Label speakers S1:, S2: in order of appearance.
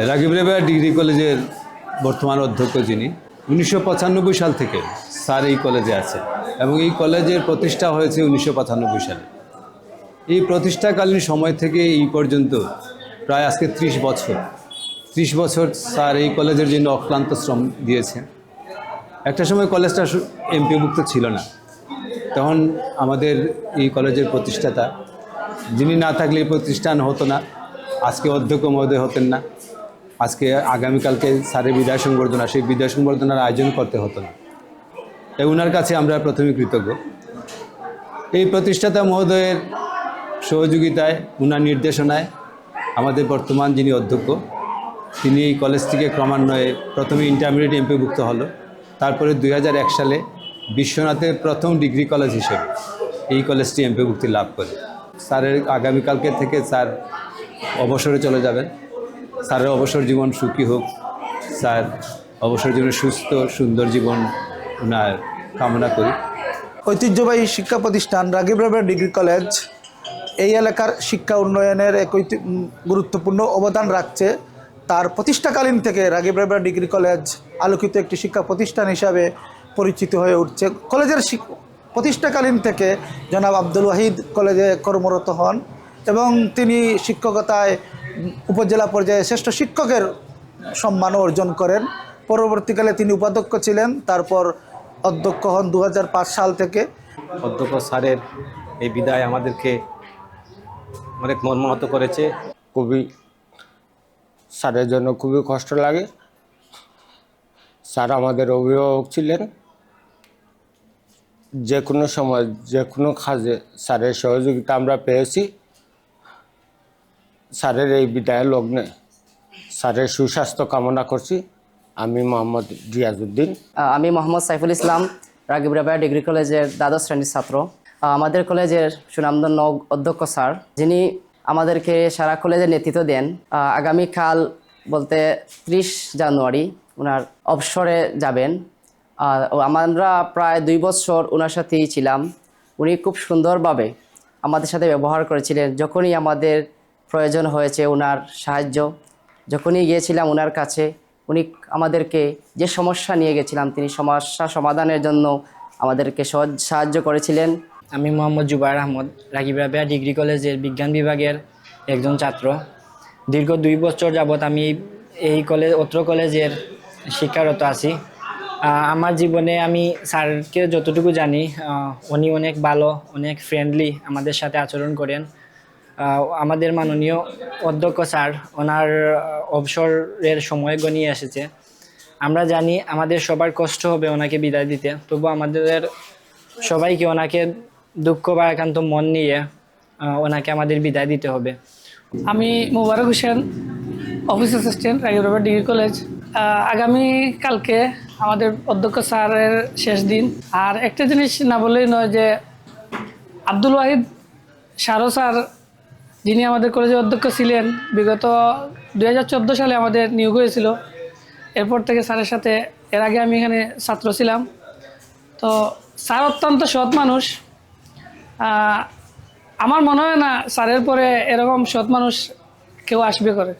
S1: Ragib Reba degree কলেজের বর্তমান অধ্যক্ষ যিনি, উনিশশো পঁচানব্বই সাল থেকে স্যার এই কলেজে আছে এবং এই কলেজের প্রতিষ্ঠা হয়েছে উনিশশো পঁচানব্বই সালে। এই প্রতিষ্ঠাকালীন সময় থেকে এই পর্যন্ত প্রায় আজকে ত্রিশ বছর ত্রিশ বছর স্যার এই কলেজের জন্য অক্লান্ত শ্রম দিয়েছেন। একটা সময় কলেজটা এমপিভুক্ত ছিল না। তখন আমাদের এই কলেজের প্রতিষ্ঠাতা, যিনি না থাকলে প্রতিষ্ঠান হতো না, আজকে অধ্যক্ষ মহোদয় হতেন না। আজকে আগামীকালকে স্যারের বিদায় সংবর্ধনা, সেই বিদায় সংবর্ধনার আয়োজন করতে হতো না। তাই ওনার কাছে আমরা প্রথমে কৃতজ্ঞ। এই প্রতিষ্ঠাতা মহোদয়ের সহযোগিতায় ওনার নির্দেশনায় আমাদের বর্তমান যিনি অধ্যক্ষ, তিনি এই কলেজটিকে ক্রমান্বয়ে প্রথমে ইন্টারমিডিয়েট এমপিভুক্ত হলো। তারপরে দুই হাজার এক সালে বিশ্বনাথের প্রথম ডিগ্রি কলেজ হিসেবে এই কলেজটি এমপিভুক্তি লাভ করে। স্যারের আগামীকালকে থেকে স্যার অবসরে চলে যাবেন। স্যারের অবসর জীবন সুখী হোক। স্যার, অবসর জীবনে সুস্থ, সুন্দর জীবন ওনার কামনা করি।
S2: ঐতিহ্যবাহী শিক্ষা প্রতিষ্ঠান রাগিব রাবের ডিগ্রি কলেজ এই এলাকার শিক্ষা উন্নয়নের এক গুরুত্বপূর্ণ অবদান রাখছে। তার প্রতিষ্ঠাকালীন থেকে রাগিব রাবের ডিগ্রি কলেজ আলোকিত একটি শিক্ষা প্রতিষ্ঠান হিসাবে পরিচিত হয়ে উঠছে। কলেজের প্রতিষ্ঠাকালীন থেকে জনাব আব্দুল ওয়াহিদ কলেজে কর্মরত হন এবং তিনি শিক্ষকতায় উপজেলা পর্যায়ে শ্রেষ্ঠ শিক্ষকের সম্মানও অর্জন করেন। পরবর্তীকালে তিনি উপাধ্যক্ষ ছিলেন তারপর অধ্যক্ষ হন দু হাজার পাঁচ সাল থেকে।
S3: অধ্যক্ষ স্যারের এই বিদায় আমাদেরকে অনেক মর্মাহত করেছে।
S4: খুবই স্যারের জন্য খুবই কষ্ট লাগে। স্যার আমাদের অভিভাবক ছিলেন। যে কোনো সময় যে কোনো কাজে স্যারের সহযোগিতা আমরা পেয়েছি। স্যারের এই বিদায় লগ্নে স্যারের সুস্বাস্থ্য কামনা করছি। আমি মোহাম্মদ রিয়াজউদ্দিন
S5: আমি মোহাম্মদ সাইফুল ইসলাম রাগিব ডিগ্রি কলেজের দ্বাদশ শ্রেণির ছাত্র। আমাদের কলেজের সুনামধন্য অধ্যক্ষ স্যার, যিনি আমাদেরকে সারা কলেজের নেতৃত্ব দেন আগামীকাল বলতে ত্রিশ জানুয়ারি ওনার অবসরে যাবেন। আমরা প্রায় দুই বছর ওনার সাথেই ছিলাম। উনি খুব সুন্দরভাবে আমাদের সাথে ব্যবহার করেছিলেন। যখনই আমাদের প্রয়োজন হয়েছে ওনার সাহায্য। যখনই গিয়েছিলাম ওনার কাছে, উনি আমাদেরকে যে সমস্যা নিয়ে গেছিলাম, তিনি সমস্যা সমাধানের জন্য আমাদেরকে সাহায্য করেছিলেন।
S6: আমি মোহাম্মদ জুবাইর আহমদ, রাকিব রাবেয়া, ডিগ্রি কলেজের বিজ্ঞান বিভাগের একজন ছাত্র। দীর্ঘ দুই বছর যাবৎ আমি এই কলেজ অত্র কলেজের শিক্ষারত আছি। আমার জীবনে আমি স্যারকে যতটুকু জানি উনি অনেক ভালো, অনেক ফ্রেন্ডলি আমাদের সাথে আচরণ করেন। আমাদের মাননীয় অধ্যক্ষ স্যার, ওনার অবসরের সময় গনিয়ে এসেছে। আমরা জানি আমাদের সবার কষ্ট হবে ওনাকে বিদায় দিতে, তবু আমাদের সবাইকে ওনাকে দুঃখ বা একান্ত মন নিয়ে ওনাকে আমাদের বিদায় দিতে হবে।
S7: আমি Mubarak Hossain, office assistant Ragib degree college. আগামী কালকে আমাদের অধ্যক্ষ স্যারের শেষ দিন। আর একটা জিনিস না বললেই নয় যে আব্দুল ওয়াহিদ সারো স্যার যিনি আমাদের কলেজের অধ্যক্ষ ছিলেন, বিগত দু হাজার চোদ্দ সালে আমাদের নিয়োগ হয়েছিল। এরপর থেকে স্যারের সাথে, এর আগে আমি এখানে ছাত্র ছিলাম। তো স্যার অত্যন্ত সৎ মানুষ। আমার মনে হয় না স্যারের পরে এরকম সৎ মানুষ কেউ আসবে করে